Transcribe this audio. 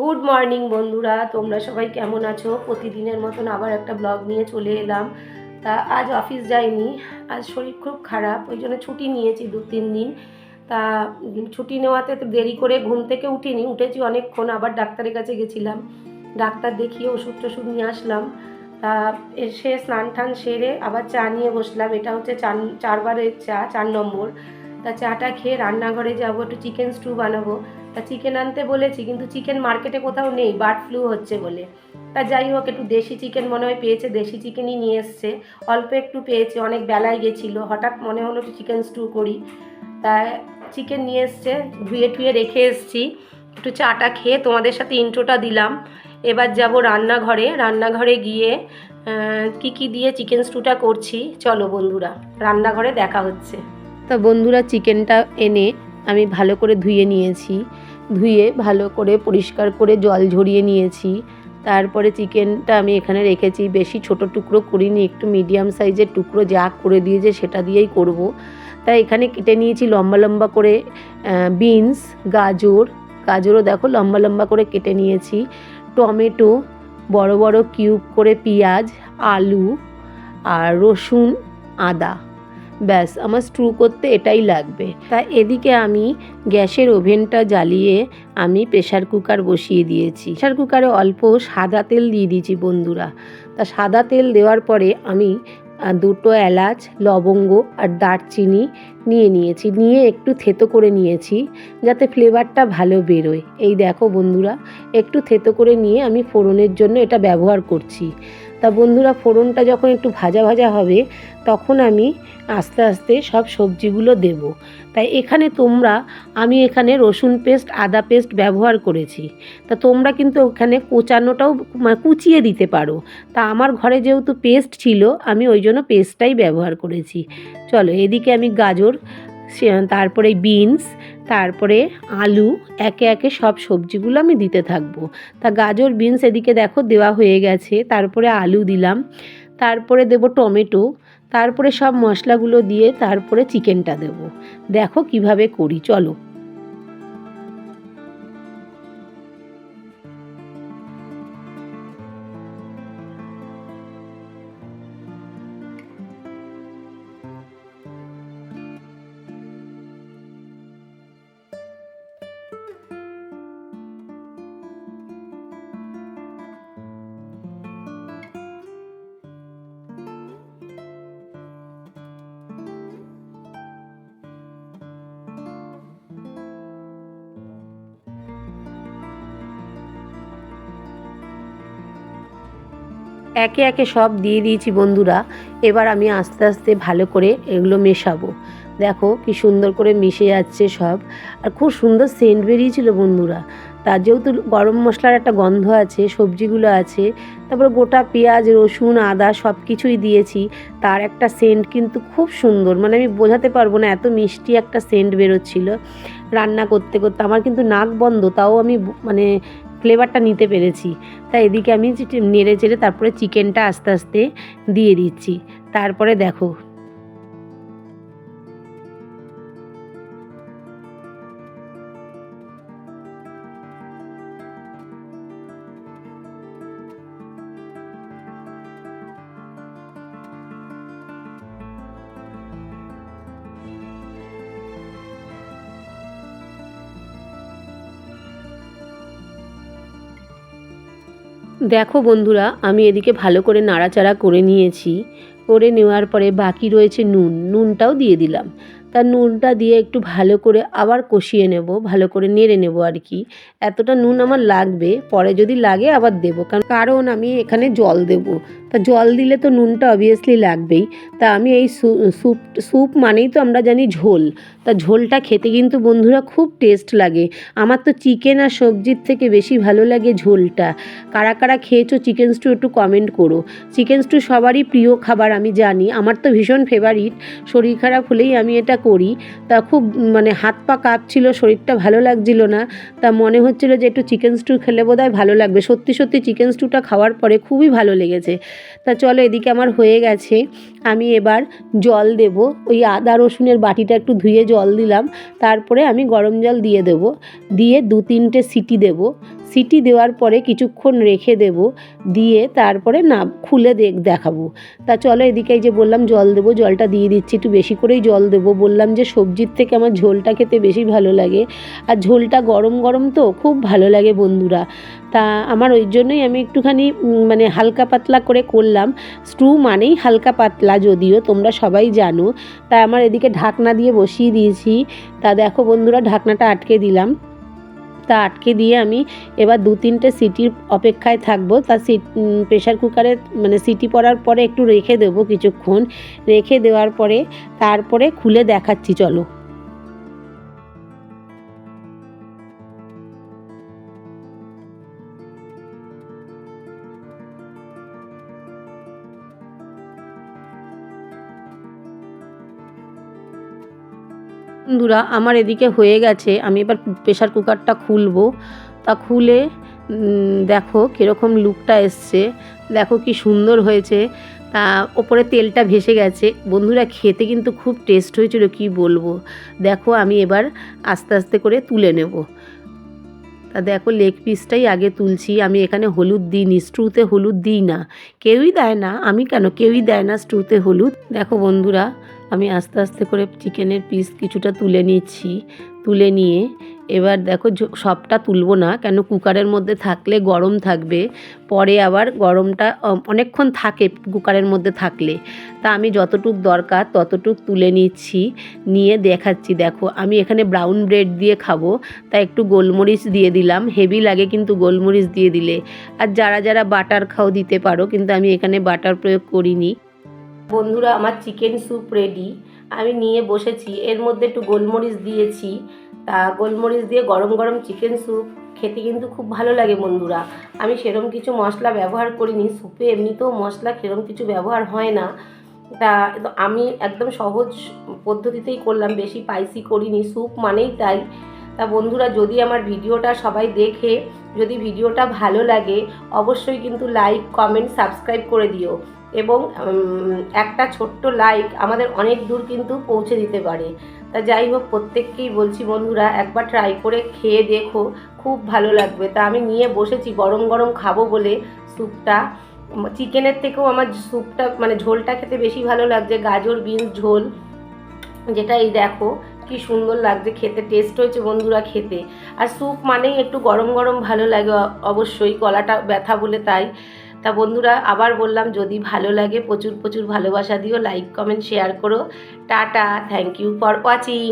Good morning বন্ধুরা। তোমরা সবাই কেমন আছো? প্রতিদিনের মতন আবার একটা ব্লগ নিয়ে চলে এলাম। তা আজ অফিস যাইনি। আজ শরীর খুব খারাপ ওই জন্য ছুটি নিয়েছি দু তিন দিন। তা ছুটি নেওয়াতে তো দেরি করে ঘুম থেকে উঠিনি উঠেছি অনেকক্ষণ আবার ডাক্তারের কাছে গেছিলাম। ডাক্তার দেখিয়ে ওষুধ টষুধ নিয়ে আসলাম। তা এসে স্নান টান সেরে আবার চা নিয়ে বসলাম। এটা হচ্ছে চার চারবারের চা চার নম্বর। তা চাটা খেয়ে রান্নাঘরে যাব একটু চিকেন স্টু বানাবো। তা চিকেন আনতে বলেছি, কিন্তু চিকেন মার্কেটে কোথাও নেই বার্ড ফ্লু হচ্ছে বলে। তা যাই হোক, একটু দেশি চিকেন মনে হয় পেয়েছে, দেশি চিকেনই নিয়ে এসছে। অল্প একটু পেয়েছে, অনেক বেলায় গেছিল, হঠাৎ মনে হলো একটু চিকেন স্টু করি। তা চিকেন নিয়ে এসছে, ধুয়ে টুয়ে রেখে এসছি। একটু চাটা খেয়ে তোমাদের সাথে ইন্ট্রোটা দিলাম। এবার যাব রান্নাঘরে। রান্নাঘরে গিয়ে কি কি দিয়ে চিকেন স্টুটা করছি, চলো বন্ধুরা, রান্নাঘরে দেখা হচ্ছে। তা বন্ধুরা চিকেনটা এনে আমি ভালো করে ধুয়ে নিয়েছি। ধুয়ে ভালো করে পরিষ্কার করে জল ঝরিয়ে নিয়েছি। তারপরে চিকেনটা আমি এখানে রেখেছি। বেশি ছোট টুকরো করিনি, একটু মিডিয়াম সাইজের টুকরো যা করে দিয়েছে সেটা দিয়েই করব। তাই এখানে কেটে নিয়েছি লম্বা লম্বা করে বিনস, গাজর। গাজরও দেখো লম্বা লম্বা করে কেটে নিয়েছি। টমেটো, বড় বড় কিউব করে পেঁয়াজ, আলু, আর রসুন, আদা। ব্যাস, আমার স্ট্রু করতে এটাই লাগবে। তা এদিকে আমি গ্যাসের ওভেনটা জ্বালিয়ে আমি প্রেশার কুকার বসিয়ে দিয়েছি। প্রেশার কুকারে অল্প সাদা তেল দিয়ে দিয়েছি বন্ধুরা। তা সাদা তেল দেওয়ার পরে আমি দুটো এলাচ, লবঙ্গ আর দারচিনি নিয়ে নিয়েছি। নিয়ে একটু থেতো করে নিয়েছি যাতে ফ্লেভারটা ভালো বেরোয়। এই দেখো বন্ধুরা, একটু থেতো করে নিয়ে আমি ফোড়নের জন্য এটা ব্যবহার করছি। তা বন্ধুরা ফোড়নটা যখন একটু ভাজা ভাজা হবে, তখন আমি আস্তে আস্তে সব সবজিগুলো দেব। তাই এখানে তোমরা, আমি এখানে রসুন পেস্ট, আদা পেস্ট ব্যবহার করেছি। তা তোমরা কিন্তু ওখানে কোচানোটাও মানে কুচিয়ে দিতে পারো। তা আমার ঘরে যেহেতু পেস্ট ছিল, আমি ওই জন্য পেস্টটাই ব্যবহার করেছি। চলো, এদিকে আমি গাজর তারপরে বিনস, তারপরে আলু, একে একে সব সবজিগুলো আমি দিতে থাকব। তা গাজর, বিনস এদিকে দেখো দেওয়া হয়ে গেছে, তারপরে আলু দিলাম, তারপরে দেব টমেটো, তারপরে সব মশলাগুলো দিয়ে তারপরে চিকেনটা দেব। দেখো কীভাবে করি, চলো। একে একে সব দিয়ে দিয়েছি বন্ধুরা। এবার আমি আস্তে আস্তে ভালো করে এগুলো মেশাবো। দেখো কি সুন্দর করে মিশে যাচ্ছে সব। আর খুব সুন্দর সেন্ট বেরিয়েছিল বন্ধুরা। তার যেহেতু গরম মশলার একটা গন্ধ আছে, সবজিগুলো আছে, তারপর গোটা পেঁয়াজ, রসুন, আদা সব কিছুই দিয়েছি। তার একটা সেন্ট কিন্তু খুব সুন্দর। মানে আমি বোঝাতে পারব না, এত মিষ্টি একটা সেন্ট বেরোচ্ছিল। রান্না করতে করতে আমার কিন্তু নাক বন্ধ, তাও আমি মানে ফ্লেভারটা নিতে পেরেছি। তাই এদিকে আমি নেড়ে চেড়ে তারপরে চিকেনটা আস্তে আস্তে দিয়ে দিচ্ছি। তারপরে দেখো দেখো বন্ধুরা আমি এদিকে ভালো করে নাড়াচাড়া করে নিয়েছি। করে নেওয়ার পরে বাকি রয়েছে নুন। নুনটাও দিয়ে দিলাম। তা নুনটা দিয়ে একটু ভালো করে আবার কষিয়ে নেব, ভালো করে নেড়ে নেব আর কি। এতটা নুন আমার লাগবে, পরে যদি লাগে আবার দেবো। কারণ কারণ আমি এখানে জল দেব। তা জল দিলে তো নুনটা অবভিয়াসলি লাগবেই। তা আমি এই স্যুপ স্যুপ মানেই তো আমরা জানি ঝোল। তা ঝোলটা খেতে কিন্তু বন্ধুরা খুব টেস্ট লাগে। আমার তো চিকেন আর সবজির থেকে বেশি ভালো লাগে ঝোলটা। কারা কারা খেয়েছো চিকেন স্টু একটু কমেন্ট করো। চিকেন স্টু সবারই প্রিয় খাবার আমি জানি, আমার তো ভীষণ ফেভারিট শরীর খারাপ হলেই আমি এটা করি। তা খুব মানে হাত পা কাঁপছিল, শরীরটা ভালো লাগছিল না। তা মনে হচ্ছিল যে একটু চিকেন স্টু খেলে বোধহয় ভালো লাগবে। সত্যি সত্যি চিকেন স্টুটা খাওয়ার পরে খুবই ভালো লেগেছে। তা চলো এদিকে আমার হয়ে গেছে। আমি এবার জল দেব। ওই আদা, রসুনের বাটিটা একটু ধুয়ে জল দিলাম। তারপরে আমি গরম জল দিয়ে দেবো। দিয়ে দু তিনটে সিটি দেব। সিটি দেওয়ার পরে কিছুক্ষণ রেখে দেব, দিয়ে তারপরে না, খুলে দেখ, দেখাবো। তা চলো এদিকে যে বললাম জল দেবো, জলটা দিয়ে দিচ্ছি, একটু বেশি করেই জল দেবো। বললাম যে সবজির থেকে আমার ঝোলটা খেতে বেশি ভালো লাগে। আর ঝোলটা গরম গরম তো, খুব ভালো লাগে বন্ধুরা। তা আমার ওই জন্যই আমি একটুখানি মানে হালকা পাতলা করে করলাম। স্টু মানেই হালকা পাতলা যদিও, তোমরা সবাই জানো। তা আমার এদিকে ঢাকনা দিয়ে বসিয়ে দিয়েছি। তা দেখো বন্ধুরা, ঢাকনাটা আটকে দিলাম। তা আটকে দিয়ে আমি এবার দু তিনটে সিটির অপেক্ষায় থাকব। তা সিট প্রেশার কুকারে মানে সিটি পড়ার পরে একটু রেখে দেবো কিছুক্ষণ। রেখে দেওয়ার পরে, তারপরে খুলে দেখাচ্ছি, চলো। বন্ধুরা, আমার এদিকে হয়ে গেছে। আমি এবার প্রেশার কুকারটা খুলবো। তা খুলে দেখো কীরকম লুকটা এসছে। দেখো কি সুন্দর হয়েছে। তা ওপরে তেলটা ভেসে গেছে। বন্ধুরা, খেতে কিন্তু খুব টেস্ট হয়েছিল, কি বলব? দেখো, আমি এবার আস্তে আস্তে করে তুলে নেব। তা দেখো লেগ পিসটাই আগে তুলছি। আমি এখানে হলুদ দিইনি, স্ট্রুতে হলুদ দিই না। কেউই দেয় না। আমি কেন? কেউই দেয় না স্ট্রুতে হলুদ। দেখো বন্ধুরা আমি আস্তে আস্তে করে চিকেনের পিস কিছুটা তুলে নিচ্ছি। তুলে নিয়ে এবার দেখো সবটা তুলবো না, কেন কুকারের মধ্যে থাকলে গরম থাকবে, পরে আবার গরমটা অনেকক্ষণ থাকে কুকারের মধ্যে থাকলে। তা আমি যতটুক দরকার ততটুক তুলে নিচ্ছি, নিয়ে দেখাচ্ছি। দেখো, আমি এখানে ব্রাউন ব্রেড দিয়ে খাব, তা একটু গোলমরিচ দিয়ে দিলাম, হেভি লাগে কিন্তু গোলমরিচ দিয়ে দিলে। আর যারা যারা বাটার খাও দিতে পারো, কিন্তু আমি এখানে বাটার প্রয়োগ করিনি। বন্ধুরা, আমার চিকেন স্যুপ রেডি আমি নিয়ে বসেছি, এর মধ্যে একটু গোলমরিচ দিয়েছি। তা গোলমরিচ দিয়ে গরম গরম চিকেন স্যুপ খেতে কিন্তু খুব ভালো লাগে বন্ধুরা। আমি সেরম কিছু মশলা ব্যবহার করিনি স্যুপে এমনিতেও মশলা সেরম কিছু ব্যবহার হয় না। তা আমি একদম সহজ পদ্ধতিতেই করলাম, বেশি পাইসি করিনি স্যুপ মানেই তাই। তা বন্ধুরা, যদি আমার ভিডিওটা সবাই দেখে, যদি ভিডিওটা ভালো লাগে, অবশ্যই কিন্তু লাইক কমেন্ট সাবস্ক্রাইব করে দিও। এবং একটা ছোট্ট লাইক আমাদের অনেক দূর কিন্তু পৌঁছে দিতে পারে। তা যাই হোক, প্রত্যেককেই বলছি বন্ধুরা, একবার ট্রাই করে খেয়ে দেখো, খুব ভালো লাগবে। তা আমি নিয়ে বসেছি, গরম গরম খাব বলে স্যুপটা চিকেনের থেকেও আমার স্যুপটা মানে ঝোলটা খেতে বেশি ভালো লাগছে, গাজর, বিনস, ঝোল। যেটা এই দেখো, কি সুন্দর লাগছে খেতে টেস্ট হয়েছে বন্ধুরা খেতে। আর স্যুপ মানেই একটু গরম গরম ভালো লাগে অবশ্যই। গলাটা ব্যথা বলে তাই। তা বন্ধুরা, আবার বললাম, যদি ভালো লাগে, প্রচুর প্রচুর ভালোবাসা দিও লাইক কমেন্ট শেয়ার করো। Tata thank you for watching